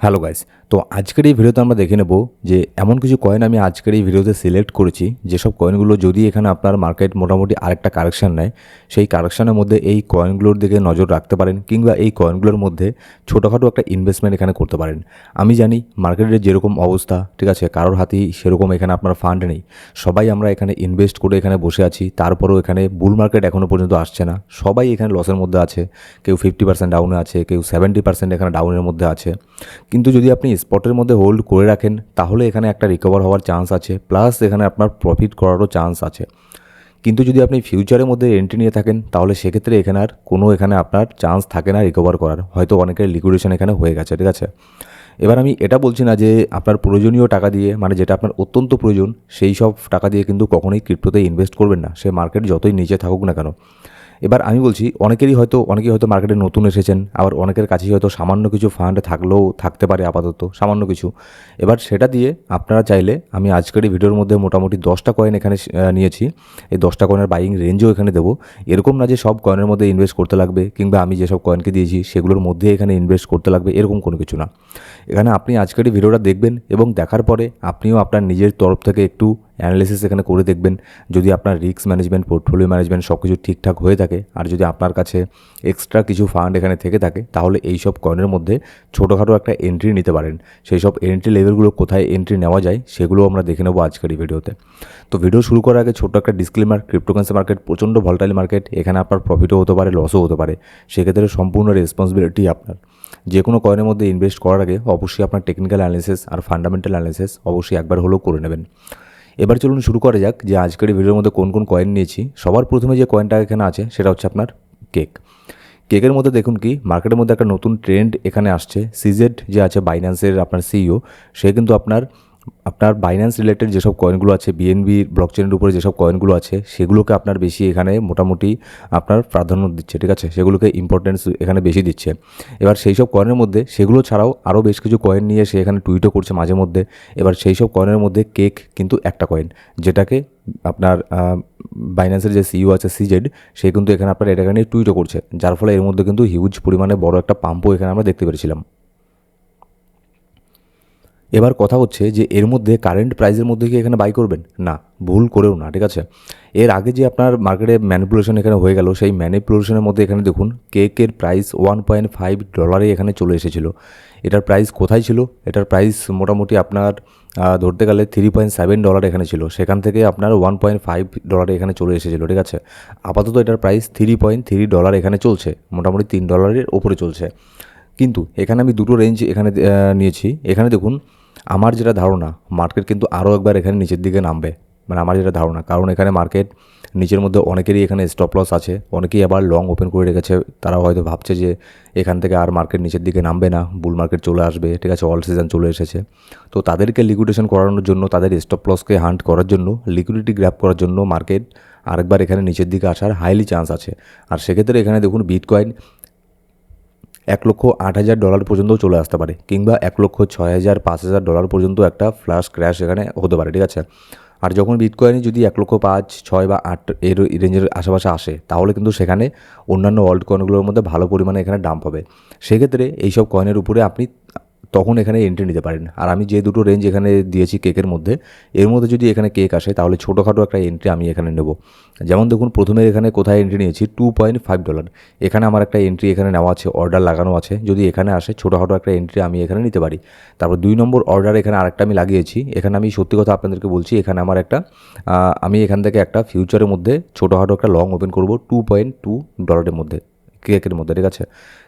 Hello guys তো আজকের এই ভিডিওতে আমরা দেখে নেব যে এমন কিছু কয়েন আমি আজকের এই ভিডিওতে সিলেক্ট করেছি। যেসব কয়েনগুলো যদি এখানে আপনার মার্কেট মোটামুটি আরেকটা কারেকশান নেয়, সেই কারেকশানের মধ্যে এই কয়েনগুলোর দিকে নজর রাখতে পারেন কিংবা এই কয়েনগুলোর মধ্যে ছোটোখাটো একটা ইনভেস্টমেন্ট এখানে করতে পারেন। আমি জানি মার্কেটের যেরকম অবস্থা, ঠিক আছে, কারোর হাতেই সেরকম এখানে আপনার ফান্ড নেই। সবাই আমরা এখানে ইনভেস্ট করে এখানে বসে আছি, তারপরেও এখানে বুল মার্কেট এখনও পর্যন্ত আসছে না। সবাই এখানে লসের মধ্যে আছে, কেউ ফিফটি পার্সেন্ট ডাউনে আছে, কেউ সেভেন্টি পার্সেন্ট এখানে ডাউনের মধ্যে আছে। কিন্তু যদি আপনি স্পটের মধ্যে হোল্ড করে রাখেন, তাহলে এখানে একটা রিকভার হওয়ার চান্স আছে প্লাস এখানে আপনার প্রফিট করারও চান্স আছে। কিন্তু যদি আপনি ফিউচারের মধ্যে এন্ট্রি নিয়ে থাকেন, তাহলে সেক্ষেত্রে এখানে আর কোনো এখানে আপনার চান্স থাকে না রিকভার করার। হয়তো অনেকের লিকুইডেশন এখানে হয়ে গেছে, ঠিক আছে? এবার আমি এটা বলছি না যে আপনার প্রয়োজনীয় টাকা দিয়ে মানে যেটা আপনার অত্যন্ত প্রয়োজন, সেই সব টাকা দিয়ে কিন্তু কখনোই ক্রিপ্টোতে ইনভেস্ট করবেন না। সে মার্কেট যতই নিচে থাকুক না কেন। এবার আমি বলছি, অনেকেরই হয়তো, অনেকেই হয়তো মার্কেটে নতুন এসেছেন, আবার অনেকের কাছেই হয়তো সামান্য কিছু ফান্ড থাকলেও থাকতে পারে আপাতত, সামান্য কিছু। এবার সেটা দিয়ে আপনারা চাইলে, আমি আজকের এই ভিডিওর মধ্যে মোটামুটি দশটা কয়েন এখানে নিয়েছি। এই দশটা কয়েনের বাইং রেঞ্জও এখানে দেবো। এরকম না যে সব কয়েনের মধ্যে ইনভেস্ট করতে লাগবে, কিংবা আমি যেসব কয়েনকে দিয়েছি, সেগুলোর মধ্যে এখানে ইনভেস্ট করতে লাগবে, এরকম কোনো কিছু না। এখানে আপনি আজকের ভিডিওটা দেখবেন এবং দেখার পরে আপনিও আপনার নিজের তরফ থেকে একটু অ্যানালিসিস এখানে করে দেখবেন। যদি আপনার রিস্ক ম্যানেজমেন্ট পোর্টফোলিও ম্যানেজমেন্ট সব কিছু ঠিকঠাক হয়ে থাকে আর যদি আপনার কাছে এক্সট্রা কিছু ফান্ড এখানে থেকে থাকে, তাহলে এই সব কয়েনের মধ্যে ছোটোখাটো একটা এন্ট্রি নিতে পারেন। সেই সব এন্ট্রি লেভেলগুলো কোথায় এন্ট্রি নেওয়া যায়, সেগুলো আমরা দেখে নেব আজকের এই ভিডিওতে তো। ভিডিও শুরু করার আগে ছোট্ট একটা ডিসক্লেমার ক্রিপ্টোকারেন্সি মার্কেট প্রচণ্ড ভলটাইল মার্কেট এখানে আপনার প্রফিটও হতে পারে লসও হতে পারে। সেক্ষেত্রে সম্পূর্ণ রেসপন্সিবিলিটি আপনার। যে কোনো কয়েনের মধ্যে ইনভেস্ট করার আগে অবশ্যই আপনার টেকনিক্যাল অ্যানালিসিস আর ফান্ডামেন্টাল অ্যানালিসিস অবশ্যই একবার হলেও করে নেবেন। এবার চলুন শুরু করা যাক যে আজকের ভিডিওর মধ্যে কোন কোন কয়েন নিয়েছি। সবার প্রথমে যে কয়েনটা এখানে আছে, সেটা হচ্ছে আপনার কেক কেকের মধ্যে দেখুন কি মার্কেটের মধ্যে একটা নতুন ট্রেন্ড এখানে আসছে। সিজেড যে আছে বাইন্যান্সের আপনার সিইও সে কিন্তু আপনার আপনার বাইন্যান্স রিলেটেড যেসব কয়েনগুলো আছে বিএনবি ব্লকচেনের উপরে যেসব কয়েনগুলো আছে, সেগুলোকে আপনার বেশি এখানে মোটামুটি আপনার প্রাধান্য দিচ্ছে, ঠিক আছে? সেগুলোকে ইম্পর্টেন্স এখানে বেশি দিচ্ছে। এবার সেই সব কয়েনের মধ্যে, সেগুলো ছাড়াও আরও বেশ কিছু কয়েন নিয়ে সে এখানে টুইটও করছে মাঝে মধ্যে। এবার সেই সব কয়েনের মধ্যে কেক কিন্তু একটা কয়েন যেটাকে আপনার বাইন্যান্সের যে সিইও আছে সিজেড সে কিন্তু এখানে আপনার এটাকে নিয়ে টুইটও করছে। যার ফলে এর মধ্যে কিন্তু হিউজ পরিমাণে বড় একটা পাম্পও এখানে আমরা দেখতে পেরেছিলাম। এবার কথা হচ্ছে যে এর মধ্যে কারেন্ট প্রাইসের মধ্যে কি এখানে বাই করবেন? না, ভুল করেও না, ঠিক আছে? এর আগে যে আপনার মার্কেটে ম্যানিপুলেশন এখানে হয়ে গেল, সেই ম্যানিপুলেশনের মধ্যে এখানে দেখুন কেকের প্রাইস ওয়ান পয়েন্ট ফাইভ ডলারে এখানে চলে এসেছিল। এটার প্রাইস কোথায় ছিল? এটার প্রাইস মোটামুটি আপনার ধরতে গেলে থ্রি পয়েন্ট সেভেন ডলার এখানে ছিল। সেখান থেকে আপনার ওয়ান পয়েন্ট ফাইভ ডলারে এখানে চলে এসেছিল, ঠিক আছে? আপাতত এটার price three point three dollar এখানে চলছে, মোটামুটি তিন ডলারের ওপরে চলছে। কিন্তু এখানে আমি দুটো রেঞ্জ এখানে নিয়েছি। এখানে দেখুন আমার যেটা ধারণা মার্কেট কিন্তু আরও একবার এখানে নিচের দিকে নামবে। মানে আমার যেটা ধারণা, কারণ এখানে মার্কেট নিচের মধ্যে অনেকেরই এখানে স্টপ লস আছে। অনেকেই আবার লং ওপেন করে রেখেছে। তারা হয়তো ভাবছে যে এখান থেকে আর মার্কেট নিচের দিকে নামবে না বুল মার্কেট চলে আসবে, ঠিক আছে অল সিজন চলে এসেছে। তো তাদেরকে লিকুইডেশন করানোর জন্য, তাদের স্টপ লসকে হান্ট করার জন্য লিকুইডিটি গ্র্যাপ করার জন্য মার্কেট আরেকবার এখানে নিচের দিকে আসার হাইলি চান্স আছে। আর সেক্ষেত্রে এখানে দেখুন বিটকয়েন এক লক্ষ আট হাজার ডলার পর্যন্ত চলে আসতে পারে কিংবা এক লক্ষ ছয় হাজার পাঁচ হাজার ডলার পর্যন্ত একটা ফ্ল্যাশ ক্র্যাশ এখানে হতে পারে, ঠিক আছে? আর যখন বিটকয়েনে যদি এক লক্ষ পাঁচ, ছয় বা আট এর রেঞ্জের আশেপাশে আসে, তাহলে কিন্তু সেখানে অন্যান্য ওয়ার্ল্ড কয়েনগুলোর মধ্যে ভালো পরিমাণে এখানে ডাম্প হবে। সেক্ষেত্রে এইসব কয়েনের উপরে আপনি তখন এখানে এন্ট্রি নিতে পারেন। আর আমি যে দুটো রেঞ্জ এখানে দিয়েছি কেকের মধ্যে, এর মধ্যে যদি এখানে কেক আসে, তাহলে ছোটোখাটো একটা এন্ট্রি আমি এখানে নেব। যেমন দেখুন, প্রথমে এখানে কোথায় এন্ট্রি নিয়েছি? টু পয়েন্ট ফাইভ ডলার এখানে আমার একটা এন্ট্রি এখানে নেওয়া আছে অর্ডার লাগানো আছে। যদি এখানে আসে, ছোটোখাটো একটা এন্ট্রি আমি এখানে নিতে পারি। তারপর দুই নম্বর অর্ডার এখানে আরেকটা আমি লাগিয়েছি। এখানে আমি সত্যি কথা আপনাদেরকে বলছি, এখানে আমার একটা আমি এখান থেকে একটা ফিউচারের মধ্যে ছোটোখাটো একটা লং ওপেন করব টু পয়েন্ট টু ডলারের মধ্যে কেকের মধ্যে, ঠিক আছে?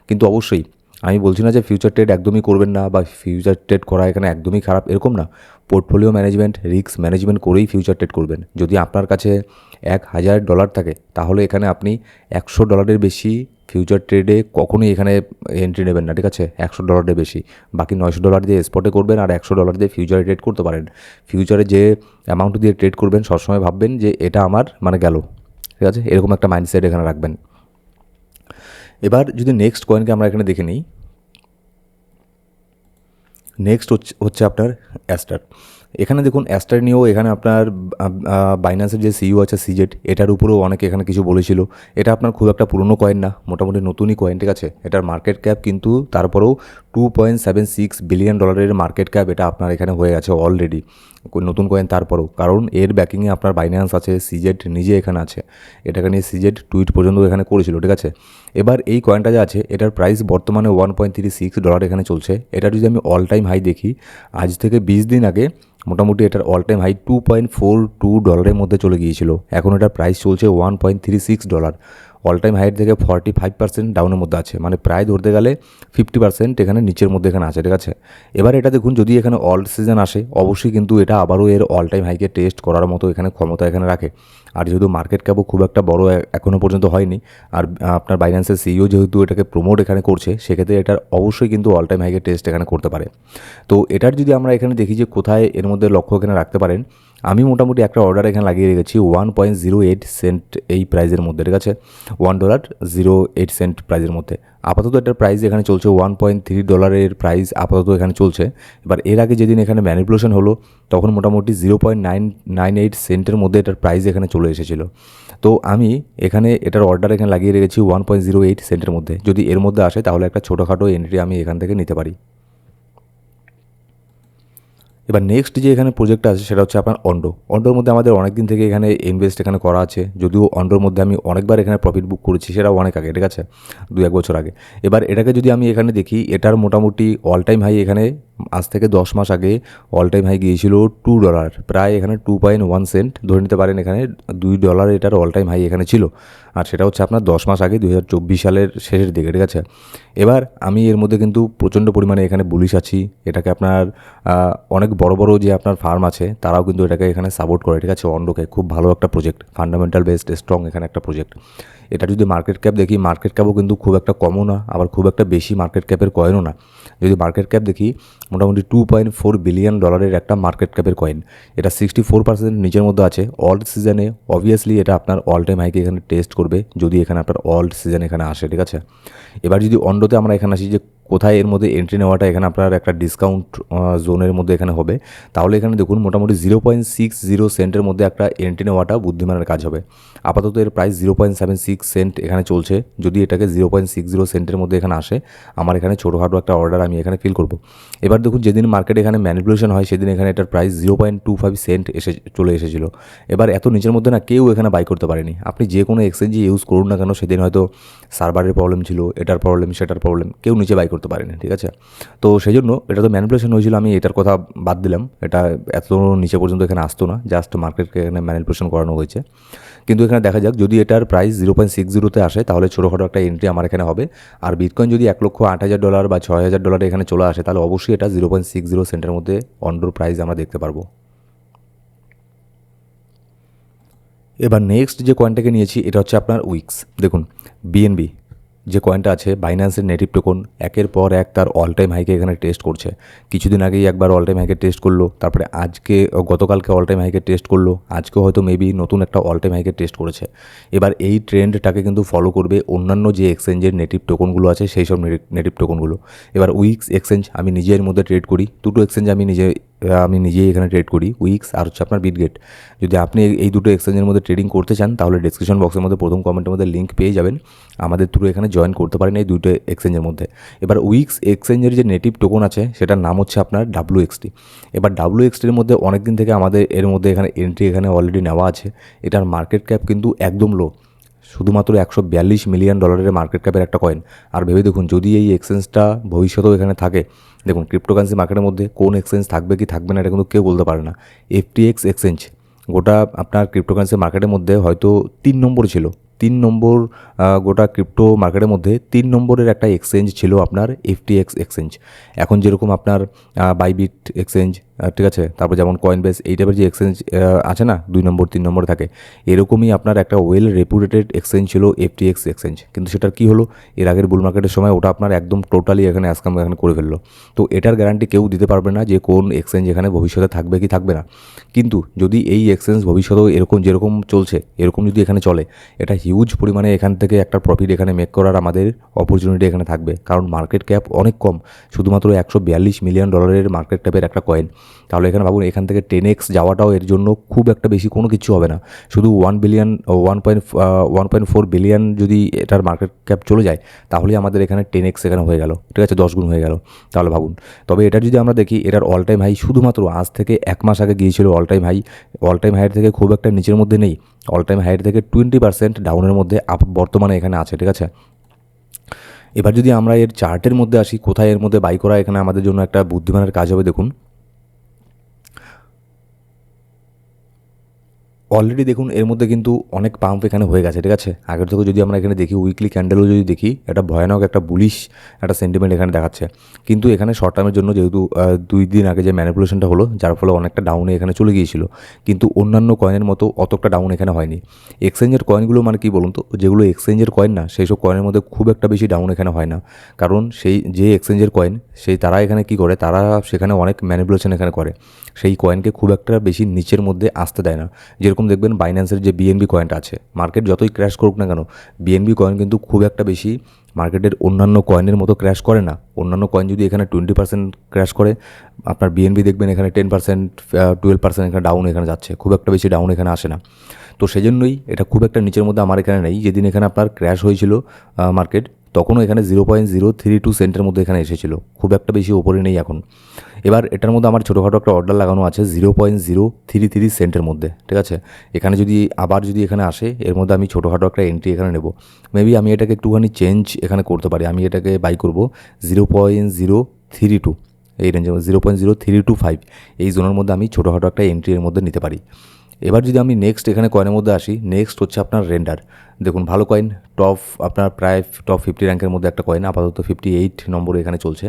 কিন্তু অবশ্যই আমি বলছি না যে ফিউচার ট্রেড একদমই করবেন না বা ফিউচার ট্রেড করা এখানে একদমই খারাপ, এরকম না। পোর্টফোলিও ম্যানেজমেন্ট রিস্ক ম্যানেজমেন্ট করেই ফিউচার ট্রেড করবেন। যদি আপনার কাছে এক হাজার ডলার থাকে, তাহলে এখানে আপনি একশো ডলারের বেশি ফিউচার ট্রেডে কখনোই এখানে এন্ট্রি নেবেন না, ঠিক আছে? একশো ডলারের বেশি। বাকি নয়শো ডলার দিয়ে স্পটে করবেন আর একশো ডলার দিয়ে ফিউচারে ট্রেড করতে পারেন। ফিউচারে যে অ্যামাউন্ট দিয়ে ট্রেড করবেন, সবসময় ভাববেন যে এটা আমার মানে গেল। ঠিক আছে? এরকম একটা মাইন্ডসেট এখানে রাখবেন। এবার যদি নেক্সট কয়েনকে আমরা এখানে দেখে নিই নেক্সট হচ্ছে হচ্ছে আপনার অ্যাস্টার এখানে দেখুন অ্যাস্টার নিয়েও এখানে আপনার বাইন্যান্সের যে সিইও আছে সিজেট এটার উপরেও অনেকে এখানে কিছু বলেছিল। এটা আপনার খুব একটা পুরনো কয়েন না, মোটামুটি নতুনই কয়েন ঠিক আছে? এটার মার্কেট ক্যাপ কিন্তু তারপরেও two point seven six billion ডলারের মার্কেট ক্যাপ এটা আপনার এখানে হয়ে গেছে অলরেডি নতুন কয়েন তারপরেও। কারণ এর ব্যাকিংয়ে আপনার বাইন্যান্স আছে সিজেট নিজে এখানে আছে। এটাকে নিয়ে সিজেট টুইট পর্যন্ত এখানে করেছিল, ঠিক আছে? এবার এই কয়েনটা যে আছে, এটার প্রাইস বর্তমানে one point three six dollar এখানে চলছে। এটা যদি আমি অল টাইম হাই দেখি, আজ থেকে বিশ দিন আগে মোটামুটি এটার all time high two point four two ডলারের মধ্যে চলে গিয়েছিল। এখন এটার প্রাইস চলছে one point three six dollar all time height থেকে ফর্টি ফাইভ পার্সেন্ট ডাউনের মধ্যে আছে। মানে প্রায় ধরতে গেলে ফিফটি পার্সেন্ট এখানে নিচের মধ্যে এখানে আছে, ঠিক আছে? এবার এটা দেখুন, যদি এখানে অল সিজন আসে, অবশ্যই কিন্তু এটা আবারও এর অল টাইম হাইকে টেস্ট করার মতো এখানে ক্ষমতা এখানে রাখে। আর যেহেতু মার্কেট ক্যাপও খুব একটা বড় এখনও পর্যন্ত হয়নি, আর আপনার বাইন্যান্সের সিইও যেহেতু এটাকে প্রমোট এখানে করছে, সেক্ষেত্রে এটার অবশ্যই কিন্তু অল টাইম হাইকে টেস্ট এখানে করতে পারে। তো এটার যদি আমরা এখানে দেখি যে কোথায় এর মধ্যে লক্ষ্য এখানে রাখতে পারেন আমি মোটামুটি একটা অর্ডার এখানে লাগিয়ে রেখেছি one point zero eight cent এই প্রাইজের মধ্যে, ঠিক আছে? One dollar zero eight cent প্রাইজের মধ্যে। আপাতত এটার প্রাইস এখানে চলছে ওয়ান পয়েন্ট থ্রি ডলারের প্রাইস আপাতত এখানে চলছে। এবার এর আগে যেদিন এখানে ম্যানিপুলেশন হলো, তখন মোটামুটি zero point nine nine eight সেন্টের মধ্যে এটার প্রাইস এখানে চলে এসেছিল। তো আমি এখানে এটার অর্ডার এখানে লাগিয়ে রেখেছি ওয়ান পয়েন্ট জিরো এইট সেন্টের মধ্যে। যদি এর মধ্যে আসে, তাহলে একটা ছোটোখাটো এন্ট্রি আমি এখান থেকে নিতে পারি। এবার নেক্সট যে এখানে প্রজেক্ট আছে সেটা হচ্ছে আপনার অন্ডো অন্ডোর মধ্যে আমাদের অনেক দিন থেকে এখানে ইনভেস্ট এখানে করা আছে। যদিও অন্ডোর মধ্যে আমি অনেকবার এখানে প্রফিট বুক করেছি, সেটাও অনেক আগে, ঠিক আছে? দু এক বছর আগে। এবার এটাকে যদি আমি এখানে দেখি, এটার মোটামুটি অল টাইম হাই এখানে, আজ থেকে দশ মাস আগে অল টাইম হাই গিয়েছিল টু ডলার প্রায় এখানে টু পয়েন্ট ওয়ান সেন্ট ধরে নিতে পারেন এখানে, দুই ডলার এটার অল টাইম হাই এখানে ছিল। আর সেটা হচ্ছে আপনার দশ মাস আগে দু হাজার চব্বিশ সালের শেষের দিকে, ঠিক আছে? এবার আমি এর মধ্যে কিন্তু প্রচণ্ড পরিমাণে এখানে বুলিশ আছি। এটাকে আপনার অনেক বড় বড় যে আপনার ফার্ম আছে, তারাও কিন্তু এটাকে এখানে সাপোর্ট করে, ঠিক আছে? অন্ডকে খুব ভালো একটা প্রজেক্ট ফান্ডামেন্টাল বেসড স্ট্রং এখানে একটা প্রজেক্ট এটা যদি মার্কেট ক্যাপ দেখি মার্কেট ক্যাপও কিন্তু খুব একটা কমও না, আবার খুব একটা বেশি মার্কেট ক্যাপের কয়েনও না। যদি মার্কেট ক্যাপ দেখি, মোটামুটি টু পয়েন্ট ফোর বিলিয়ন ডলারের একটা মার্কেট ক্যাপের কয়েন এটা সিক্সটি ফোর পার্সেন্ট নিচের মধ্যে আছে। অল্ড সিজনে অবভিয়াসলি এটা আপনার অল টাইম হাইকে এখানে টেস্ট করবে, যদি এখানে আপনার অল্ড সিজন এখানে আসে, ঠিক আছে? এবার যদি অন্ডতে আমরা এখানে আসি যে কোথায় এর মধ্যে এন্ট্রি নেওয়াটা এখানে আপনার একটা ডিসকাউন্ট জোনের মধ্যে এখানে হবে। তাহলে এখানে দেখুন মোটামুটি জিরো পয়েন্ট সিক্স জিরো সেন্টের মধ্যে একটা এন্ট্রি নেওয়াটা বুদ্ধিমানের কাজ হবে। আপাতত এর price zero point seven six cent এখানে চলছে। যদি এটাকে জিরো পয়েন্ট সিক্স জিরো সেন্টের মধ্যে এখানে আসে, আমার এখানে ছোটোখাটো একটা অর্ডার আমি এখানে ফিল করব। এবার দেখুন যেদিন মার্কেটে এখানে ম্যানিপুলেশন হয়, সেদিন এখানে এটার price zero point two five cent এসে চলে এসেছিল। এবার এত নিচের মধ্যে না কেউ এখানে বাই করতে পারেনি। আপনি যে কোনো এক্সচেঞ্জে ইউজ করুন না কেন, সেদিন হয়তো সার্ভারের প্রবলেম ছিল, এটার প্রবলেম সেটার প্রবলেম কেউ নিচে বাই পারেনি, ঠিক আছে? তো সেই জন্য এটা তো ম্যানিপুলেশন হয়েছিল, আমি এটার কথা বাদ দিলাম। এটা এত নিচে পর্যন্ত এখানে আসতো না জাস্ট মার্কেটকে এখানে ম্যানিপুলেশন করানো হয়েছে। কিন্তু এখানে দেখা যাক, যদি এটার প্রাইস জিরো পয়েন্ট সিক্স জিরোতে আসে, তাহলে ছোটোখাটো একটা এন্ট্রি আমার এখানে হবে। আর বিটকয়েন যদি এক লক্ষ আট হাজার ডলার বা ছয় হাজার ডলার এখানে চলে আসে, তাহলে অবশ্যই এটা জিরো পয়েন্ট সিক্স জিরো সেন্টের মধ্যে অন্ডোর প্রাইস আমরা দেখতে পারব। এবার নেক্সট যে কয়েনটাকে নিয়েছি, এটা হচ্ছে আপনার উইক্স দেখুন বিএনবি যে কয়েনটা আছে বাইন্যান্সের নেটিভ টোকন একের পর এক তার অল টাইম হাইকে এখানে টেস্ট করছে। কিছুদিন আগেই একবার অল টাইম হাইকে টেস্ট করল, তারপরে আজকে গতকালকে অল টাইম হাইকে টেস্ট করল আজকেও হয়তো মেবি নতুন একটা অল টাইম হাইকে টেস্ট করেছে। এবার এই ট্রেন্ডটাকে কিন্তু ফলো করবে অন্যান্য যে এক্সচেঞ্জের নেটিভ টোকনগুলো আছে, সেই সব নেটিভ টোকনগুলো এবার উইক্স এক্সচেঞ্জ আমি নিজের মধ্যে ট্রেড করি, দুটো এক্সচেঞ্জ আমি নিজে আমি নিজেই এখানে ট্রেড করি উইক্স আর হচ্ছে আপনার বিটগেট যদি আপনি এই- দুটো এক্সচেঞ্জের মধ্যে ট্রেডিং করতে চান, তাহলে ডিসক্রিপশন বক্সের মধ্যে প্রথম কমেন্টের মধ্যে লিঙ্ক পেয়ে যাবেন। আমাদের থ্রু এখানে জয়েন করতে পারেন এই দুটো এক্সচেঞ্জের মধ্যে। এবার উইক্স এক্সচেঞ্জের যে নেটিভ টোকন আছে, সেটার নাম হচ্ছে আপনার ডাব্লু এক্সটি এবার ডাব্লু এক্সটির মধ্যে অনেক দিন থেকে আমাদের এর মধ্যে এখানে এন্ট্রি এখানে অলরেডি নেওয়া আছে। এটার মার্কেট ক্যাপ কিন্তু একদম লো শুধুমাত্র একশো বিয়াল্লিশ মিলিয়ন ডলারের মার্কেট ক্যাপের একটা কয়েন আর ভেবে দেখুন, যদি এই এক্সচেঞ্জটা ভবিষ্যতেও এখানে থাকে দেখুন ক্রিপ্টোকারেন্সি মার্কেটের মধ্যে কোন এক্সচেঞ্জ থাকবে কি থাকবে না, এটা কিন্তু কেউ বলতে পারে না। এফটিএক্স এক্সচেঞ্জ গোটা আপনার ক্রিপ্টোকারেন্সি মার্কেটের মধ্যে হয়তো তিন নম্বর ছিল। তিন নম্বর গোটা ক্রিপ্টো মার্কেটের মধ্যে তিন নম্বরের একটা এক্সচেঞ্জ ছিল আপনার এফটিএক্স এক্সচেঞ্জ এখন যেরকম আপনার বাইবিট এক্সচেঞ্জ ঠিক আছে? তারপর যেমন কয়েন বেস এই টাইপের যে এক্সচেঞ্জ আছে না? দুই নম্বর, তিন নম্বর থাকে। এরকমই আপনার একটা ওয়েল রেপুটেড এক্সচেঞ্জ ছিল এফটিএক্স এক্সচেঞ্জ কিন্তু সেটার কী হলো? এর আগের বুল মার্কেটের সময় ওটা আপনার একদম টোটালি এখানে অ্যাসকাম এখানে করে ফেলল। তো এটার গ্যারান্টি কেউ দিতে পারবে না যে কোন এক্সচেঞ্জ এখানে ভবিষ্যতে থাকবে কি থাকবে না। কিন্তু যদি এই এক্সচেঞ্জ ভবিষ্যতেও এরকম যেরকম চলছে, এরকম যদি এখানে চলে, এটা হিউজ পরিমাণে এখান থেকে একটা প্রফিট এখানে মেক করার আমাদের অপরচুনিটি এখানে থাকবে। কারণ মার্কেট ক্যাপ অনেক কম। শুধুমাত্র একশো বিয়াল্লিশ মিলিয়ন ডলারের মার্কেট ক্যাপের একটা কয়েন তাহলে এখানে ভাবুন, এখান থেকে টেন এক্স যাওয়াটাও এর জন্য খুব একটা বেশি কোনো কিছু হবে না। শুধু one billion one point one point four billion যদি এটার মার্কেট ক্যাপ চলে যায়, তাহলেই আমাদের এখানে টেন এক্স এখানে হয়ে গেল। ঠিক আছে, দশ গুণ হয়ে গেল। তাহলে ভাবুন, তবে এটা যদি আমরা দেখি, এটার অল টাইম হাই শুধুমাত্র আজ থেকে এক মাস আগে গিয়েছিল all time high all time হাইয়ের থেকে খুব একটা নিচের মধ্যে নেই। অল টাইম হাইয়ের থেকে টোয়েন্টি পার্সেন্ট ডাউনের মধ্যে আপ, বর্তমানে এখানে আছে, ঠিক আছে? এবার যদি আমরা এর চার্টের মধ্যে আসি, কোথায় এর মধ্যে বাই করা এখানে আমাদের জন্য একটা বুদ্ধিমানের কাজ হবে, দেখুন। অলরেডি দেখুন, এর মধ্যে কিন্তু অনেক পাম্প এখানে হয়ে গেছে, ঠিক আছে? আগের থেকে যদি আমরা এখানে দেখি উইকলি ক্যান্ডেলও যদি দেখি, একটা ভয়ানক, একটা বুলিশ একটা সেন্টিমেন্ট এখানে দেখাচ্ছে। কিন্তু এখানে শর্ট টার্মের জন্য যেহেতু দুই দিন আগে যে ম্যানিপুলেশনটা হলো, যার ফলে অনেকটা ডাউনে এখানে চলে গিয়েছিল। কিন্তু অন্যান্য কয়েনের মতো অতটা ডাউন এখানে হয়নি। এক্সচেঞ্জের কয়েনগুলো মানে কি বলুন তো? যেগুলো এক্সচেঞ্জের কয়েন না, সেই সব কয়েনের মধ্যে খুব একটা বেশি ডাউন এখানে হয় না। কারণ সেই, যে এক্সচেঞ্জের কয়েন সেই তারা এখানে কি করে? তারা সেখানে অনেক ম্যানিপুলেশন এখানে করে। সেই কয়েনকে খুব একটা বেশি নিচের মধ্যে আসতে দেয় না। যেরকম দেখবেন বাইন্যান্সের যে বিএনবি কয়েনটা আছে মার্কেট যতই ক্র্যাশ করুক না কেন বিএনবি কয়েন কিন্তু খুব একটা বেশি মার্কেটের অন্যান্য কয়েনের মতো ক্র্যাশ করে না। অন্যান্য কয়েন যদি এখানে টোয়েন্টি পার্সেন্ট ক্র্যাশ করে, আপনার বিএনবি দেখবেন এখানে টেন পার্সেন্ট টুয়েলভ পার্সেন্ট এখানে ডাউন এখানে যাচ্ছে, খুব একটা বেশি ডাউন এখানে আসে না। তো সেজন্যই এটা খুব একটা নিচের মধ্যে আমার এখানে নেই। যেদিন এখানে আপনার ক্র্যাশ হয়েছিল মার্কেট তখনও এখানে zero point zero three two সেন্টের মধ্যে এখানে এসেছিল। খুব একটা বেশি ওপরে নেই এখন। এবার এটার মধ্যে আমার ছোটোখাটো একটা অর্ডার লাগানো আছে zero point zero three three সেন্টের মধ্যে, ঠিক আছে? এখানে যদি, আবার যদি এখানে আসে, এর মধ্যে আমি ছোটোখাটো একটা এন্ট্রি এখানে নেব। মেবি আমি এটাকে একটুখানি চেঞ্জ এখানে করতে পারি। আমি এটাকে বাই করব zero point zero three two এই রেঞ্জের zero point zero three two five এই জোনের মধ্যে আমি ছোটোখাটো একটা এন্ট্রি এর মধ্যে নিতে পারি। এবার যদি আমি নেক্সট এখানে কয়েনের মধ্যে আসি নেক্সট হচ্ছে আপনার রেন্ডার দেখুন, ভালো কয়েন টপ আপনার প্রায় টপ ফিফটি র্যাঙ্কের মধ্যে একটা কয়েন আপাতত ফিফটি এইট নম্বরে এখানে চলছে।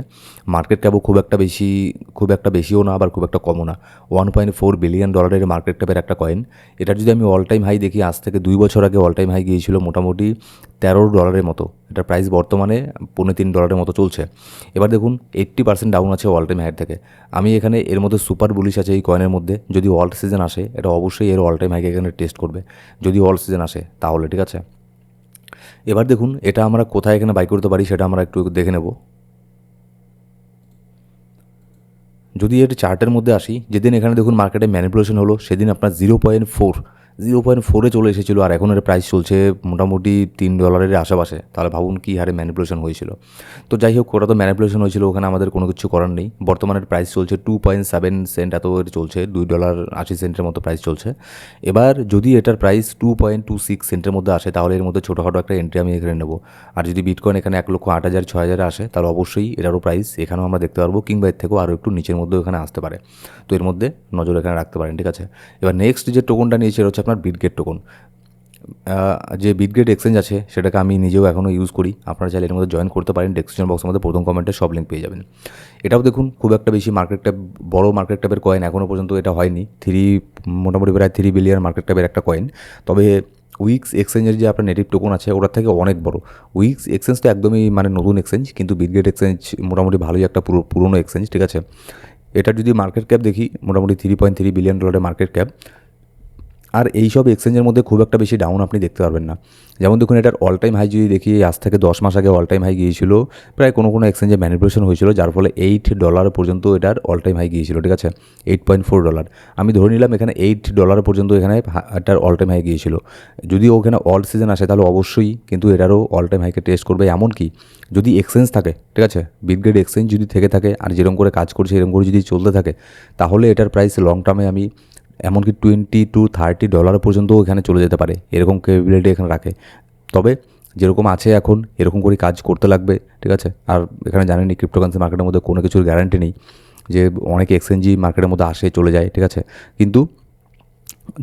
মার্কেট ক্যাপও খুব একটা বেশি, খুব একটা বেশিও না, আবার খুব একটা কমও না। ওয়ান পয়েন্ট ফোর বিলিয়ন ডলারের মার্কেট ক্যাপের একটা কয়েন এটার যদি আমি অল টাইম হাই দেখি, আজ থেকে দুই বছর আগে অল টাইম হাই গিয়েছিল মোটামুটি তেরো ডলারের মতো। এটার প্রাইস বর্তমানে পৌনে তিন ডলারের মতো চলছে। এবার দেখুন এইট্টি পার্সেন্ট ডাউন আছে অল টাইম হাইয়ের থেকে। আমি এখানে এর মধ্যে সুপার বুলিশ আছে এই কয়েনের মধ্যে। যদি অল্ট সিজন আসে, এটা অবশ্যই এর অল টাইম হাইকে এখানে টেস্ট করবে। যদি অল সিজন আসে, তাহলে ঠিক আছে। এবার দেখুন, এটা আমরা কোথায় এখানে বাই করতে পারি সেটা আমরা একটু দেখে নেব। যদি এর চার্টের মধ্যে আসি, যেদিন এখানে দেখুন মার্কেটে ম্যানিপুলেশন হলো, সেদিন আপনার zero point four zero point ফোরে চলে এসেছিল আর এখন এর প্রাইস চলছে মোটামুটি তিন ডলারের আশেপাশে। তাহলে ভাবুন কী হারে ম্যানিপুলেশন হয়েছিল। তো যাই হোক, ওটা তো ম্যানিপুলেশন হয়েছিল, ওখানে আমাদের কোনো কিছু করার নেই। বর্তমানের প্রাইস চলছে টু পয়েন্ট সেভেন সেন্ট এত চলছে, দুই ডলার আশি সেন্টের মতো প্রাইস চলছে। এবার যদি এটার price two point two six সেন্টের মধ্যে আসে, তাহলে এর মধ্যে ছোটোখাটো একটা এন্ট্রি আমি এখানে নেব। আর যদি বিটকয়েন এখানে এক লক্ষ আট হাজার, ছয় হাজারে আসে, তাহলে অবশ্যই এটারও প্রাইস এখানেও আমরা দেখতে পারব, কিংবা এর থেকেও আরও একটু নিচের মধ্যেও এখানে আসতে পারে। তো এর মধ্যে নজর এখানে রাখতে পারেন, ঠিক আছে? এবার নেক্সট যে টোকনটা নিয়েছে হচ্ছে বিটগেট টোকন। যে বিটগেট এক্সচেঞ্জ আছে, সেটাকে আমি নিজেও এখনও ইউজ করি। আপনারা চাইলে এর মধ্যে জয়েন করতে পারেন। ডেসক্রিপশন বক্সের মধ্যে প্রথম কমেন্টে সব লিঙ্ক পেয়ে যাবেন। এটাও দেখুন, খুব একটা বেশি মার্কেট ট্যাপ বড় মার্কেট ট্যাপের কয়েন এখনও পর্যন্ত এটা হয়নি। থ্রি মোটামুটি প্রায় থ্রি বিলিয়ন মার্কেট ট্যাপের একটা কয়েন তবে উইক্স এক্সচেঞ্জের যে আপনার নেটিভ টোকন আছে, ওটার থেকে অনেক বড়। উইক্স এক্সচেঞ্জটা একদমই মানে নতুন এক্সচেঞ্জ কিন্তু বিটগেট এক্সচেঞ্জ মোটামুটি ভালোই একটা পুরো পুরনো এক্সচেঞ্জ ঠিক আছে? এটার যদি মার্কেট ক্যাপ দেখি, মোটামুটি থ্রি পয়েন্ট থ্রি বিলিয়ন ডলারের মার্কেট ক্যাপ আর এই সব এক্সচেঞ্জের মধ্যে খুব একটা বেশি ডাউন আপনি দেখতে পারবেন না। যেমন দেখুন, এটার অল টাইম হাই যদি দেখি, আজ থেকে দশ মাস আগে অল টাইম হাই গিয়েছিল, প্রায় কোনো কোনো এক্সচেঞ্জে ম্যানিপুলেশন হয়েছিল, যার ফলে এইট ডলার পর্যন্ত এটার অল টাইম হাই গিয়েছিল, ঠিক আছে? এইট পয়েন্ট ফোর ডলার আমি ধরে নিলাম এখানে এইট ডলার পর্যন্ত এখানে এটার অল টাইম হাই গিয়েছিল। যদি ওখানে অল সিজন আসে, তাহলে অবশ্যই কিন্তু এটারও অল টাইম হাইকে টেস্ট করবে। এমন কি যদি এক্সচেঞ্জ থাকে, ঠিক আছে? বিটগ্রেড এক্সচেঞ্জ যদি থেকে থাকে, আর যেরকম করে কাজ করছে, এরকম করে যদি চলতে থাকে, তাহলে এটার প্রাইস লং টার্মে আমি এমনকি টোয়েন্টি টু থার্টি ডলার পর্যন্তও এখানে চলে যেতে পারে, এরকম ক্যাপাবিলিটি এখানে রাখে। তবে যেরকম আছে এখন, এরকম করে কাজ করতে লাগবে, ঠিক আছে? আর এখানে জানেনই ক্রিপ্টোকারেন্সি মার্কেটের মধ্যে কোনো কিছুর গ্যারান্টি নেই, যে অনেক এক্সচেঞ্জই মার্কেটের মধ্যে আসে, চলে যায়, ঠিক আছে? কিন্তু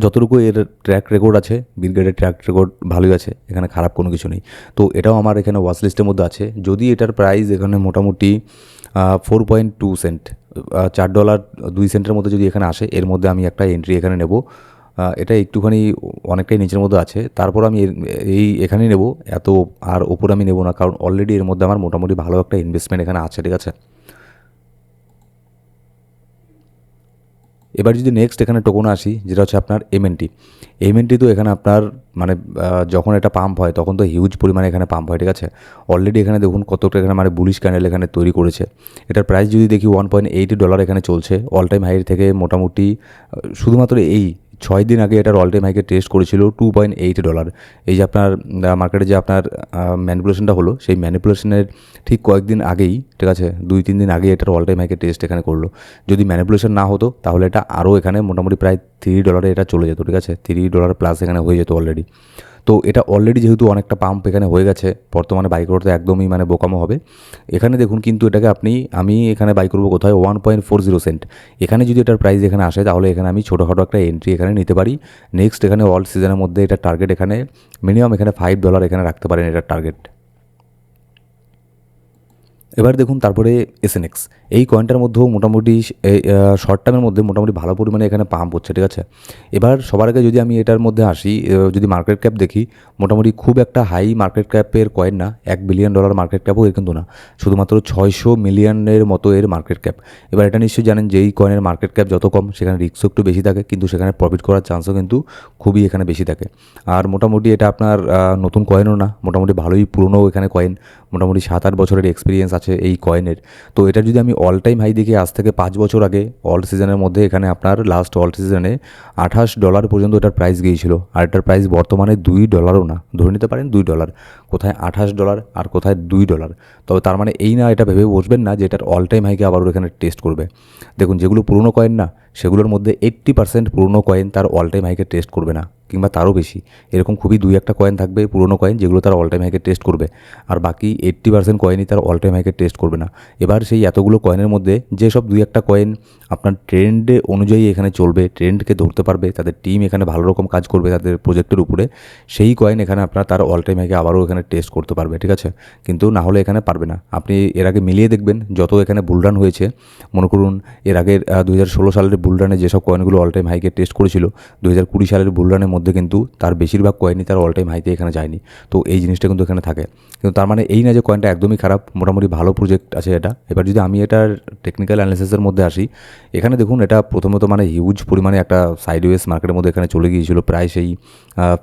যতটুকু এর ট্র্যাক রেকর্ড আছে বিলগেটের ট্র্যাক রেকর্ড ভালোই আছে, এখানে খারাপ কোনো কিছু নেই। তো এটাও আমার এখানে ওয়াচ লিস্টের মধ্যে আছে, যদি এটার প্রাইস এখানে মোটামুটি ফোর পয়েন্ট টু সেন্ট চার ডলার দুই সেন্টের মধ্যে যদি এখানে আসে, এর মধ্যে আমি একটা এন্ট্রি এখানে নেব। এটা একটুখানি অনেকটাই নিচের মধ্যে আছে। তারপর আমি এই এখানে নেব। এত আর ওপর আমি নেব না, কারণ অলরেডি এর মধ্যে আমার মোটামুটি ভালো একটা ইনভেস্টমেন্ট এখানে আছে, ঠিক আছে? এবার যদি নেক্সট এখানে টোকন আসি, যেটা হচ্ছে আপনার এমএনটি এমএনটি তো এখানে আপনার মানে যখন এটা পাম্প হয়, তখন তো হিউজ পরিমাণে এখানে পাম্প হয়, ঠিক আছে? অলরেডি এখানে দেখুন কতটা এখানে মানে বুলিশ ক্যান্ডেল এখানে তৈরি করেছে। এটার প্রাইস যদি দেখি ওয়ান পয়েন্ট এইট ডলার এখানে চলছে অল টাইম হাই থেকে মোটামুটি শুধুমাত্র এই ছয় দিন আগে এটার অল টাইম হাইকে টেস্ট করেছিল টু পয়েন্ট এইট ডলার এই যে আপনার মার্কেটে যে আপনার ম্যানিপুলেশনটা হলো, সেই ম্যানিপুলেশনের ঠিক কয়েকদিন আগেই, ঠিক আছে, দুই, তিন দিন আগেই এটার অল টাইম হাইকে টেস্ট এখানে করল। যদি ম্যানিপুলেশন না হতো, তাহলে এটা আরও এখানে মোটামুটি প্রায় থ্রি ডলারে এটা চলে যেত, ঠিক আছে? থ্রি ডলার প্লাস এখানে হয়ে যেত অলরেডি তো এটা অলরেডি যেহেতু অনেকটা পাম্প এখানে হয়ে গেছে, বর্তমানে বাই করতে একদমই মানে বোকামো হবে। এখানে দেখুন কিন্তু এটাকে আপনি, আমি এখানে বাই করব কোথায়? One point four zero cent এখানে যদি এটার প্রাইস এখানে আসে, তাহলে এখানে আমি ছোটোখাটো একটা এন্ট্রি এখানে নিতে পারি। নেক্সট এখানে অল সিজনের মধ্যে এটা টার্গেট এখানে মিনিমাম এখানে ফাইভ ডলার এখানে রাখতে পারেন এটার টার্গেট এবার দেখুন, তারপরে এসএনএক্স এই কয়েনটার মধ্যেও মোটামুটি শর্ট টার্মের মধ্যে মোটামুটি ভালো পরিমাণে এখানে পাম্প হচ্ছে, ঠিক আছে? এবার সবার আগে যদি আমি এটার মধ্যে আসি যদি মার্কেট ক্যাপ দেখি, মোটামুটি খুব একটা হাই মার্কেট ক্যাপের কয়েন না, এক বিলিয়ন ডলার মার্কেট ক্যাপও এর কিন্তু না। শুধুমাত্র ছয়শো মিলিয়নের মতো এর মার্কেট ক্যাপ এবার এটা নিশ্চয়ই জানেন যে এই কয়েনের মার্কেট ক্যাপ যত কম, সেখানে রিস্কও একটু বেশি থাকে, কিন্তু সেখানে প্রফিট করার চান্সও কিন্তু খুবই এখানে বেশি থাকে। আর মোটামুটি এটা আপনার নতুন কয়েনও না, মোটামুটি ভালোই পুরনো এখানে কয়েন মোটামুটি সাত আট বছরের এক্সপিরিয়েন্স আছে এই কয়েনের তো এটা যদি আমি অল টাইম হাই দেখি আজ থেকে পাঁচ বছর আগে অল সিজনের মধ্যে এখানে আপনার লাস্ট অল সিজনে আঠাশ ডলার পর্যন্ত এটার প্রাইস গিয়েছিল। আর এটার প্রাইস বর্তমানে দুই ডলারও না। ধরে নিতে পারেন দুই ডলার কোথায় আঠাশ ডলার আর কোথায় দুই ডলার তবে তার মানে এই না এটা ভেবে বসবেন না যে এটার অল টাইম হাইকে আবার এখানে টেস্ট করবে। দেখুন যেগুলো পুরনো কয়েন না সেগুলোর মধ্যে এইট্টি পার্সেন্ট পুরনো কয়েন তার অল টাইম হাইকে টেস্ট করবে না, কিংবা তারও বেশি। এরকম খুবই দুই একটা কয়েন থাকবে, পুরনো কয়েন যেগুলো তার অল টাইম হাইকে টেস্ট করবে। আর বাকি এইট্টি পার্সেন্ট কয়েনই তার অল টাইম হাইকে টেস্ট করবে না। এবার সেই এতগুলো কয়েনের মধ্যে যেসব দুই একটা কয়েন আপনার ট্রেন্ডে অনুযায়ী এখানে চলবে ট্রেন্ডকে ধরতে পারবে, তাদের টিম এখানে ভালো রকম কাজ করবে তাদের প্রজেক্টের উপরে, সেই কয়েন এখানে আপনার তার অল টাইম হাইকে আবারও এখানে টেস্ট করতে পারবে, ঠিক আছে? কিন্তু না হলে এখানে পারবে না। আপনি এর আগে মিলিয়ে দেখবেন, যত এখানে বুলডান হয়েছে, মনে করুন এর আগের দু ষোলো সালের বুলডানে যেসব কয়েনগুলো অল টাইম হাইকে টেস্ট করেছিল দু হাজার কুড়ি সালের বুলডানের মধ্যে কিন্তু তার বেশিরভাগ কয়েনই তার অল টাইম হাইতে এখানে যায়নি। তো এই জিনিসটা কিন্তু এখানে থাকে। কিন্তু তার মানে এই না যে কয়েনটা একদমই খারাপ, মোটামুটি ভালো প্রজেক্ট আছে এটা। এবার যদি আমি এটার টেকনিক্যাল অ্যানালিসিসের মধ্যে আসি, এখানে দেখুন এটা প্রথমত মানে হিউজ পরিমাণে একটা সাইডওয়েজ মার্কেটের মধ্যে এখানে চলে গিয়েছিল, প্রায় সেই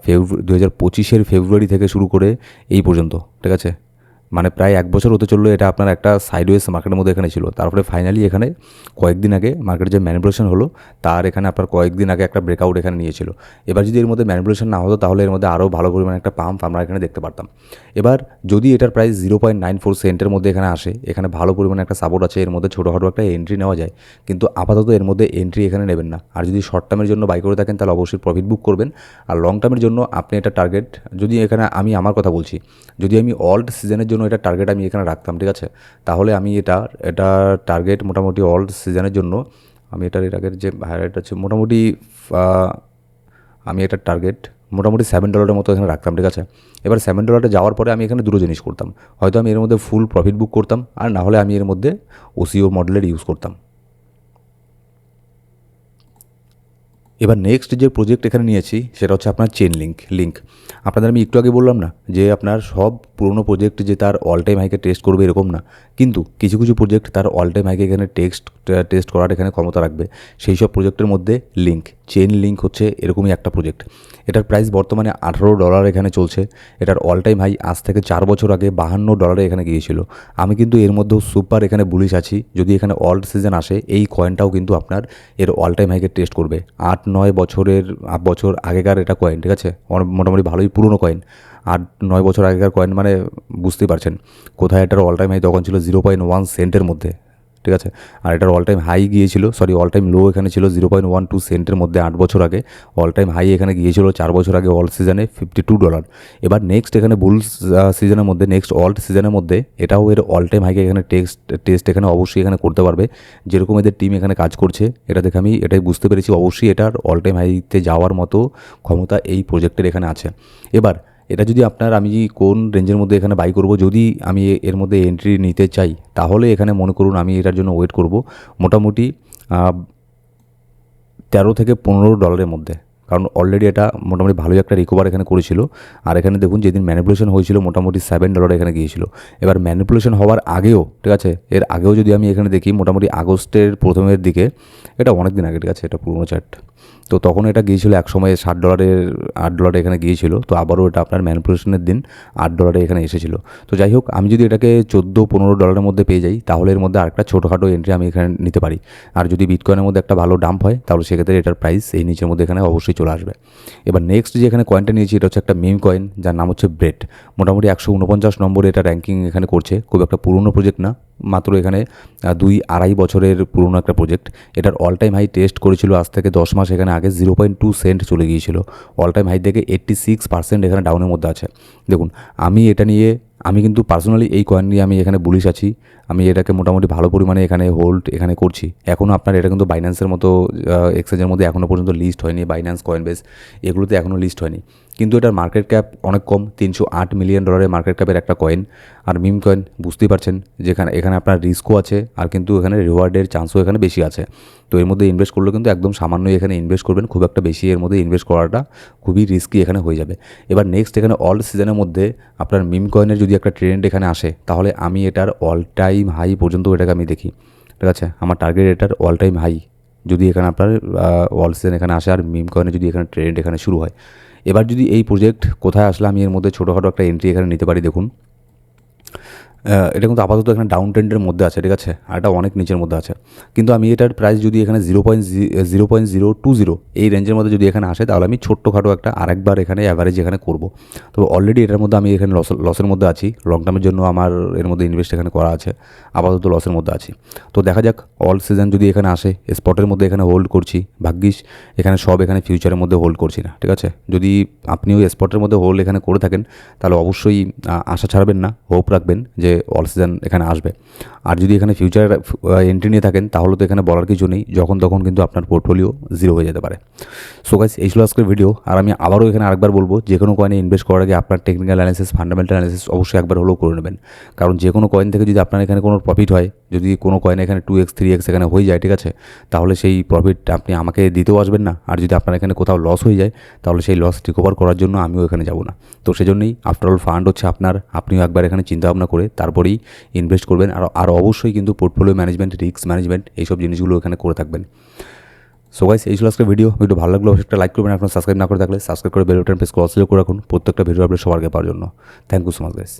ফেব্রুয়ারি দু হাজার পঁচিশের ফেব্রুয়ারি থেকে শুরু করে এই পর্যন্ত, ঠিক আছে? মানে প্রায় এক বছর হতে চলল এটা আপনার একটা সাইডওয়েজ মার্কেটের মধ্যে এখানে ছিল। তারপরে ফাইনালি এখানে কয়েকদিন আগে মার্কেটে যে ম্যানিপুলেশন হলো, তার এখানে আপনার কয়েকদিন আগে একটা ব্রেকআউট এখানে নিয়েছিল। এবার যদি এর মধ্যে ম্যানিপুলেশন না হতো, তাহলে এর মধ্যে আরও ভালো পরিমাণে একটা পাম্প আমরা এখানে দেখতে পারতাম। এবার যদি এটার price zero point nine four সেন্টের মধ্যে এখানে আসে, এখানে ভালো পরিমাণে একটা সাপোর্ট আছে, এর মধ্যে ছোটোখাটো একটা এন্ট্রি নেওয়া যায়, কিন্তু আপাতত এর মধ্যে এন্ট্রি এখানে নেবেন না। আর যদি শর্ট টার্মের জন্য বাই করে থাকেন, তাহলে অবশ্যই প্রফিট বুক করবেন। আর লং টার্মের জন্য আপনি এটা টার্গেট যদি এখানে আমি আমার কথা বলছি, যদি আমি অল্ড সিজনের জন্য এটা টার্গেট আমি এখানে রাখতাম, ঠিক আছে? তাহলে আমি এটা এটা টার্গেট মোটামুটি অল সিজনের জন্য আমি এটার এর আগের যে হাইলাইট আছে মোটামুটি আমি এটা টার্গেট মোটামুটি সেভেন ডলারের মতো এখানে রাখতাম, ঠিক আছে? এবার সেভেন ডলারে যাওয়ার পরে আমি এখানে দুটো জিনিস করতাম। হয়তো আমি এর মধ্যে ফুল প্রফিট বুক করতাম, আর না হলে আমি এর মধ্যে ওসিও মডেলের ইউজ করতাম। এবার নেক্সট যে প্রজেক্ট এখানে নিয়েছি, সেটা হচ্ছে আপনার চেন লিঙ্ক লিঙ্ক আপনাদের আমি একটু আগে বললাম না, যে আপনার সব পুরনো প্রজেক্ট যে তার অল টাইম হাইকে টেস্ট করবে এরকম না। কিন্তু কিছু কিছু প্রজেক্ট তার অল টাইম হাইকে এখানে টেক্সট টেস্ট করার এখানে ক্ষমতা রাখবে। সেই সব প্রজেক্টের মধ্যে লিঙ্ক চেন লিঙ্ক হচ্ছে এরকমই একটা প্রজেক্ট এটার প্রাইস বর্তমানে আঠারো ডলার এখানে চলছে। এটার অল টাইম হাই আজ থেকে চার বছর আগে বাহান্ন ডলারে এখানে গিয়েছিল। আমি কিন্তু এর মধ্যেও সুপার এখানে বুলিশ আছি। যদি এখানে অল্ড সিজন আসে, এই কয়েনটাও কিন্তু আপনার এর অল টাইম হাইকে টেস্ট করবে। আট, নয় বছরের বছর আগেকার এটা কয়েন ঠিক আছে? মোটামুটি ভালোই পুরনো কয়েন আট, নয় বছর আগেকার কয়েন মানে বুঝতেই পারছেন। কোথায় এটার অল টাইম হাই তখন ছিল জিরো পয়েন্ট ওয়ান সেন্টের মধ্যে, ঠিক আছে? আর এটার অল টাইম হাই গিয়েছিল সরি অল টাইম লো এখানে ছিল জিরো পয়েন্ট ওয়ান টু সেন্টের মধ্যে আট বছর আগে। অল টাইম হাই এখানে গিয়েছিল চার বছর আগে অল সিজনে ফিফটি টু ডলার এবার নেক্সট এখানে বুল সিজনের মধ্যে নেক্সট অল্ট সিজনের মধ্যে এটাও এর অল টাইম হাইকে এখানে টেক্সট টেস্ট এখানে অবশ্যই এখানে করতে পারবে। যেরকম এদের টিম এখানে কাজ করছে, এটা দেখে আমি এটাই বুঝতে পেরেছি। অবশ্যই এটার অল টাইম হাইতে যাওয়ার মতো ক্ষমতা এই প্রজেক্টের এখানে আছে। এবার এটা যদি আপনার আমি কোন রেঞ্জের মধ্যে এখানে বাই করব, যদি আমি এর মধ্যে এন্ট্রি নিতে চাই, তাহলে এখানে মনে করুন আমি এটার জন্য ওয়েট করব মোটামুটি তেরো থেকে পনেরো ডলারের মধ্যে। কারণ অলরেডি এটা মোটামুটি ভালোই একটা রিকভার এখানে করেছিল। আর এখানে দেখুন যেদিন ম্যানিপুলেশন হয়েছিল, মোটামুটি সেভেন ডলার এখানে গিয়েছিল। এবার ম্যানিপুলেশন হওয়ার আগেও, ঠিক আছে? এর আগেও যদি আমি এখানে দেখি, মোটামুটি আগস্টের প্রথমের দিকে, এটা অনেক দিন আগে, ঠিক আছে? এটা পুরোনো চার্ট তো তখন এটা গিয়েছিল এক সময় ষাট ডলারের, আট ডলারে এখানে গিয়েছিল, তো আবারও এটা আপনার ম্যানিপুলেশনের দিন আট ডলারে এখানে এসেছিল। তো যাই হোক, আমি যদি এটাকে চোদ্দ পনেরো ডলারের মধ্যে পেয়ে যাই, তাহলে এর মধ্যে আরেকটা ছোটোখাটো এন্ট্রি আমি এখানে নিতে পারি। আর যদি বিটকয়েনের মধ্যে একটা ভালো ডাম্প হয়, তাহলে সেক্ষেত্রে এটার প্রাইস এই নিচের মধ্যে এখানে অবশ্যই চলে আসবে। এবার নেক্সট যে এখানে কয়েনটা নিয়েছি, এটা হচ্ছে একটা মিম কয়েন যার নাম হচ্ছে ব্রেড মোটামুটি একশো উনপঞ্চাশ নম্বরে এটা র্যাঙ্কিং এখানে করছে, খুব একটা পুরনো প্রজেক্ট না, মাত্র এখানে দুই আড়াই বছরের পুরনো একটা প্রজেক্ট এটার অল টাইম হাই টেস্ট করেছিল আজ থেকে দশ মাস এখানে আগে জিরো পয়েন্ট টু সেন্ট চলে গিয়েছিল। অল টাইম হাই থেকে এইট্টি সিক্স পার্সেন্ট এখানে ডাউনের মধ্যে আছে। দেখুন, আমি এটা নিয়ে, আমি কিন্তু পার্সোনালি এই কয়েন নিয়ে আমি এখানে বুলিশ আছি। আমি এটাকে মোটামুটি ভালো পরিমাণে এখানে হোল্ড এখানে করছি। এখনও আপনার এটা কিন্তু বাইন্যান্সের মতো এক্সচেঞ্জের মধ্যে এখনও পর্যন্ত লিস্ট হয়নি বাইন্যান্স কয়েন বেস এগুলোতে এখনও লিস্ট হয়নি। কিন্তু এটার মার্কেট ক্যাপ অনেক কম, তিনশো আট মিলিয়ন ডলারের মার্কেট ক্যাপের একটা কয়েন আর মিম কয়েন বুঝতেই পারছেন যেখানে এখানে আপনার রিস্কও আছে, আর কিন্তু এখানে রিওয়ার্ডের চান্সও এখানে বেশি আছে। তো এর মধ্যে ইনভেস্ট করলে কিন্তু একদম সামান্যই এখানে ইনভেস্ট করবেন, খুব একটা বেশি এর মধ্যে ইনভেস্ট করাটা খুবই রিস্কি এখানে হয়ে যাবে। এবার নেক্সট এখানে অল সিজনের মধ্যে আপনার মিম কয়েনের যদি একটা ট্রেন্ড এখানে আসে, তাহলে আমি এটার অল টাইম হাই পর্যন্ত এটাকে আমি দেখি। ঠিক আছে? আমার টার্গেট এটার অল টাইম হাই যদি এখানে আপনার অল সিজন এখানে আসে আর মিম কয়েনে যদি এখানে ট্রেন্ড এখানে শুরু হয় এবার যদি এই প্রজেক্ট কোথায় আসলে আমি এর মধ্যে ছোটোখাটো একটা এন্ট্রি এখানে নিতে পারি, দেখুন। এটা কিন্তু আপাতত এখানে ডাউন ট্রেন্ডের মধ্যে আছে, ঠিক আছে? আর এটা অনেক নিচের মধ্যে আছে। কিন্তু আমি এটার প্রাইস যদি এখানে zero point zero point zero two zero এই রেঞ্জের মধ্যে যদি এখানে আসে, তাহলে আমি ছোট্টখাটো একটা আরেকবার এখানে অ্যাভারেজ এখানে করব। তবে অলরেডি এটার মধ্যে আমি এখানে লস লসের মধ্যে আছি। লং টার্মের জন্য আমার এর মধ্যে ইনভেস্ট এখানে করা আছে। আপাতত লসের মধ্যে আছি। তো দেখা যাক অল সিজন যদি এখানে আসে স্পটের মধ্যে এখানে হোল্ড করছি, ভাগ্যিস, এখানে সব এখানে ফিউচারের মধ্যে হোল্ড করছি না, ঠিক আছে? যদি আপনি ওই স্পটের মধ্যে হোল্ড এখানে করে থাকেন, তাহলে অবশ্যই আশা ছাড়বেন না হোপ রাখবেন যে অল সিজন এখানে আসবে। আর যদি এখানে ফিউচার এন্ট্রি নিয়ে থাকেন, তাহলে তো এখানে বলার কিছু নেই। যখন তখন কিন্তু আপনার পোর্টফোলিও জিরো হয়ে যেতে পারে। সো গাইস এই ছিল আজকের ভিডিও আর আমি আবারও এখানে আরেকবার বলব, যে কোনো কয়েনে ইনভেস্ট করার আগে আপনার টেকনিক্যাল অ্যানালিসিস ফান্ডামেন্টাল অ্যানালিসিস অবশ্যই একবার হলেও করে নেবেন। কারণ যে কোনো কয়েন থেকে যদি আপনার এখানে কোনো প্রফিট হয়, যদি কোনো কয়েন এখানে টু এক্স থ্রি এক্স এখানে হয়ে যায়, ঠিক আছে? তাহলে সেই প্রফিট আপনি আমাকে দিতেও আসবেন না। আর যদি আপনার এখানে কোথাও লস হয়ে যায়, তাহলে সেই লস রিকভার করার জন্য আমিও এখানে যাব না। তো সেজন্যই আফটার অল ফান্ড হচ্ছে আপনার। আপনিও একবার এখানে চিন্তা ভাবনা করে তারপরেই ইনভেস্ট করবেন। আর আর অবশ্যই কিন্তু পোর্টফোলিও ম্যানেজমেন্ট রিস্ক ম্যানেজমেন্ট এইসব জিনিসগুলো এখানে করে থাকবেন। সো গাইস এই ছিল আজকের ভিডিও একটু ভালো লাগল অবশ্যই একটা লাইক করবেন। আপনার সাবস্ক্রাইব না করে থাকলে সাবস্ক্রাইব করে বেল বাটন প্রেস করে করে রাখুন। প্রত্যেকটা ভিডিও আপনি সবার আগে পাওয়ার জন্য। Thank you so much guys